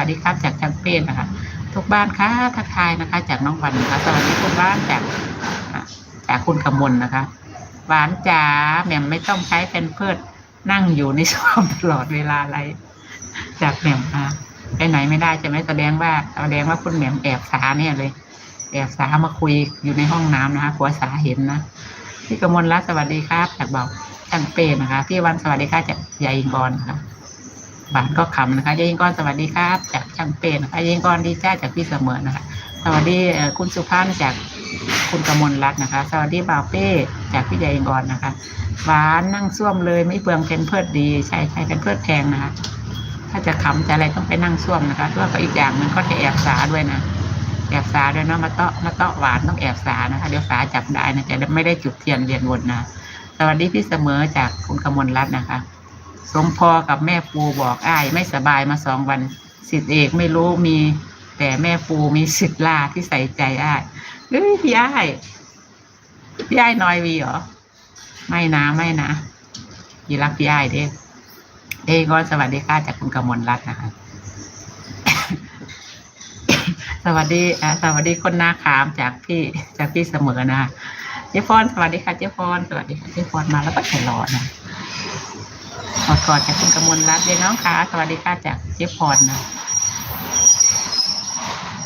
วัสดีครับจากจังเป้นะคะ ทุกบ้านค่ะทักทายนะคะ จากน้องวันนะคะ สวัสดีทุกบ้านจากจากคุณกำมลนะคะ หวานจ๋าแหม่มไม่ต้องใช้เป็นเพิดนั่งอยู่ในส้วมตลอดเวลาอะไร จากแหม่มอะไปไหนไม่ได้จะไม่แสดงว่าแสดงว่าคุณแหม่มแอบสาเนี่ยเลย แอบสามาคุยอยู่ในห้องน้ำนะคะผัวสาเห็นนะพี่กมลรัตน์สวัสดีครับจากเบาจังเป้นะคะพี่วันสวัสดีค่ะจากยายอิงกรนะคะ บานก็ขำนะคะยายอิงกรสวัสดีครับ จากจังเป้นะคะยายอิงกรดีจ้าจากพี่เสมอนะคะ สวัสดีคุณสุพันธ์จากคุณกมลรัตน์นะคะ สวัสดีบ่าวเป้จากพี่ยายอิงกรนะคะหวานนั่งซ่วมเลยไม่เปลืองเป็นเพิดดี ใช่ใช่เป็นเพิดแพงนะคะ ถ้าจะขำจะอะไรต้องไปนั่งซ่วมนะคะด้วยก็อีกอย่างหนึงก็จะแอบสาด้วยนะแอบสาด้วยเนาะมาเตาะมาเตาะหวานต้องแอบสานะคะเดี๋ยวสาจับได้นะจะไม่ได้จุดเทียนเรียนวนนะสวัสดีพี่เสมอจากคุณกมลรัตน์นะคะ สมพอกับแม่ปูบอกอ้ายไม่สบายมาสองวันสิทธิเอกไม่รู้มี แต่แม่ปูมีสิทธิ์ลาที่ใส่ใจอ้ายเฮ้ยพี่อ้ายพี่อ้ายนอยวีเหรอไม่นะไม่นะพี่รักพี่อ้ายเด้เด้ก็สวัสดีค่ะจากคุณกมลรัตน์นะคะสวัสดีอ่าสวัสดีคนนาขามจากพี่จากพี่เสมอนะเจ๊พรสวัสดีค่ะเจ๊พรสวัสดีค่ะเจ๊พรมาแล้วก็แฉลอนะ กอดกอดจากคุณกมลรัตน์เด้น้องขาสวัสดีค่ะจากเจ๊พรนะ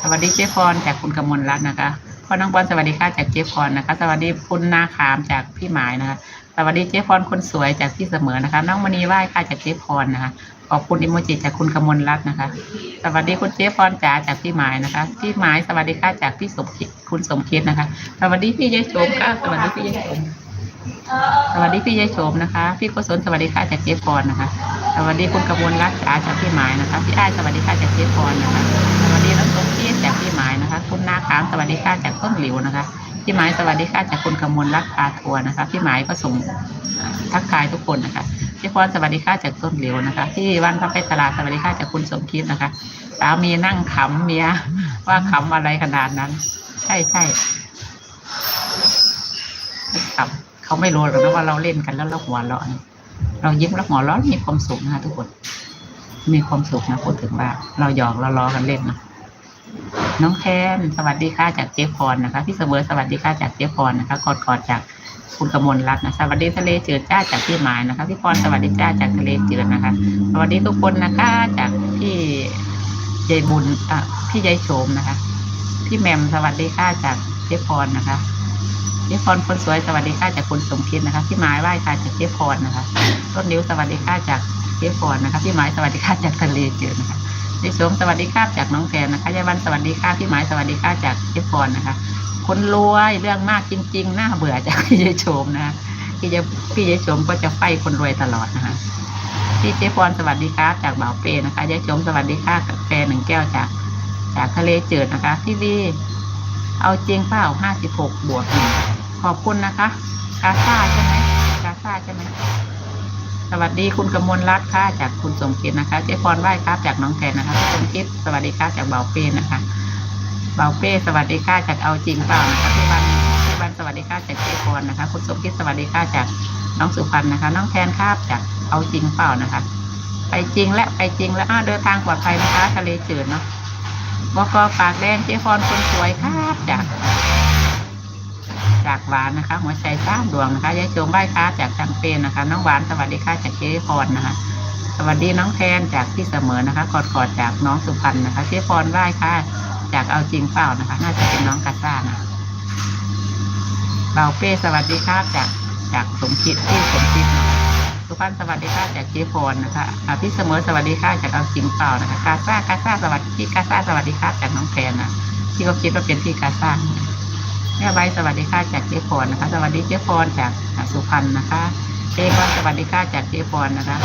สวัสดีเจ๊พรจากคุณกมลรัตน์นะคะพ่อน้องบอลสวัสดีค่ะจากเจ๊พรนะคะ สวัสดีคุณนาขามจากพี่หมายนะคะ สวัสดีเจ๊พรคนสวยจากพี่เสมอนะคะ น้องมณีไหว้ค่ะจากเจ๊พรนะคะ ขอบคุณอิโมจิจากคุณกมลรัตน์นะคะ สวัสดีคุณเจ๊พรจ๋าจากพี่หมายนะคะ พี่หมายสวัสดีค่ะจากพี่สมคิดคุณสมคิดนะคะ สวัสดีพี่ยายโฉมค่ะ สวัสดีพี่ยายโฉม สวัสดีพี่ยายโฉมนะคะ พี่กุศลสวัสดีค่ะจากเจ๊พรนะคะ สวัสดีคุณกมลรัตน์จ๋าจากพี่หมายนะคะ พี่อ้ายสวัสดีค่ะจากเจ๊พรนะคะ สวัสดีน้องสมคิดจากพี่หมายนะคะ คุณนาขามสวัสดีค่ะจากต้นหลิวนะคะ พี่หมายสวัสดีค่ะจากคุณกระมวลรัตน์พาทัวร์นะคะ พี่หมายก็ส่งทักทายทุกคนนะคะพี่พรสวัสดีค่ะจากต้นเหลียวนะคะ พี่วันพระไปตลาดสวัสดีค่ะจากคุณสมคิดนะคะสามีนั่งขำเมียว่าขำอะไรขนาดนั้น ใช่ใช่ขำ เขาไม่รู้หรอกนะว่าเราเล่นกันแล้วเราหัวเราะนเรายิ้มแล้วหัวเราะมีความสุขนะคะทุกคน มีความสุขนะพูดถึงว่า เราหยอกเราล้อกันเล่นนะน้องแทนสวัสดีค่ะจากเจ๊พรนะคะพี่เสมอสวัสดีค่ะจากเจ๊พรนะคะกอดกอดจากคุณกมลรัตน์นะสวัสดีทะเลเจือจ้าจากพี่หมายนะคะพี่พรสวัสดีจ้าจากทะเลเจือนะคะ สวัสดีทุกคนนะคะจากพี่ยายบุญอะพี่ยายโฉมนะคะ พี่แมมสวัสดีค่ะจากเจ๊พรนะคะ เจ๊พรคนสวยสวัสดีค่ะจากคุณสมคิดนะคะพี่หมายไหว้ค่ะจากเจ๊พรนะคะ ต้นนิ้วสวัสดีค่ะจากเจ๊พรนะคะพี่หมายสวัสดีค่ะจากทะเลเจือนะคะยายโฉมสวัสดีค่ะจากน้องแทนนะคะยายวันสวัสดีค่ะพี่หมายสวัสดีค่ะจากเจ๊พรนะคะ คนรวยเรื่องมากจริงๆน่าเบื่อจากพี่ยายโฉมนะพี่ยายพี่ยายโฉมก็จะไฟคนรวยตลอดนะคะพี่เจ๊พรสวัสดีครับจากบ่าวเปนะคะยายโฉมสวัสดีค่ะกาแฟหนึ่งแก้วจากจากทะเลเจิดนะคะพี่วีเอาจริงเปล่าห้าสิบหกบวกหนึ่ง ขอบคุณนะคะ กาซาใช่ไหมกาซาใช่ไหมสวัสดีคุณกมลรัตน์ค่ะจากคุณสมคิดนะคะ เจ๊พรไหว้ครับจากน้องแทนนะคะพี่สมคิดสวัสดีครับจากเบาเป้นะคะเบาเป้สวัสดีค่ะจากเอาจริงเปล่านะคะพี่วันพี่วันสวัสดีค่ะจากเจพรนะคะ คุณสมคิดสวัสดีค่ะจากน้องสุพรรณนะคะ น้องแทนครับจากเอาจริงเปล่านะคะ ไปจริงและไปจริงแล้วอ้าเดินทางปลอดภัยนะคะ ทะเลจืดเนาะบกปากแดงเจพรคนสวยครับจาก จากหวานนะคะ หัวใจสร้างดวงนะคะยายโจมไหว้ค่ะจากจังเปนนะคะ น้องหวานสวัสดีค่ะจากเจพรนะคะ สวัสดีน้องแทนจากพี่เสมอนะคะกอดกอดจากน้องสุพรรณนะคะเจพรไหว้ค่ะจากเอาจริงเปล่านะคะ น่าจะเป็นน้องกาซ่านะเบาเป้สวัสดีครับจากจากสมคิดที่สมคิดนะคะสุพรรณสวัสดีค่ะจากเจพรนะคะพี่เสมอสวัสดีค่ะจากเอาจริงเปล่านะคะกาซ่ากาซ่าสวัสดีพี่กาซ่าสวัสดีครับจากน้องแพนนะที่เขาคิดว่าเป็นพี่กาซ่า แม่ใบสวัสดีค่ะจากเจพรนะคะ สวัสดีเจพรจากสุพรรณนะคะเจพรสวัสดีค่ะจากเจพรนะคะ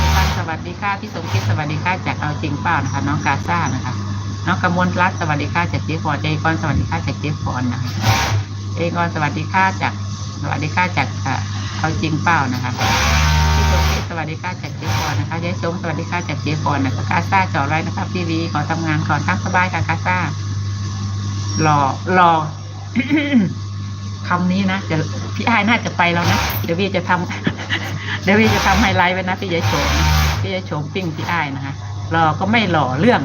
สุพรรณสวัสดีค่ะพี่สมคิดสวัสดีค่ะจากเอาจริงเปล่านะคะ น้องกาซ่านะคะน้องกมลรัตน์สวัสดีค่ะจากเจ๊พรเจกรสวัสดีค่ะจากเจ๊พรนะคะเจกรสวัสดีค่ะจากสวัสดีค่ะจากเอาจริงเปล่านะคะพี่สมคิดสวัสดีค่ะจากเจ๊พรนะคะยายชมสวัสดีค่ะจากเจ๊พรนะคะกาซ่าจอดไรนะคะพี่วีขอทำงานก่อนตั้งสบายค่ะกาซ่ารอรอ คำนี้นะจะพี่อ้ายน่าจะไปแล้วนะเดี๋ยววีจะทำเดี๋ยววีจะทำไฮไลท์ไว้นะพี่ยายโฉมพี่ยายโฉมปิ้งพี่อ้ายนะคะรอก็ไม่หล่อเรื่อง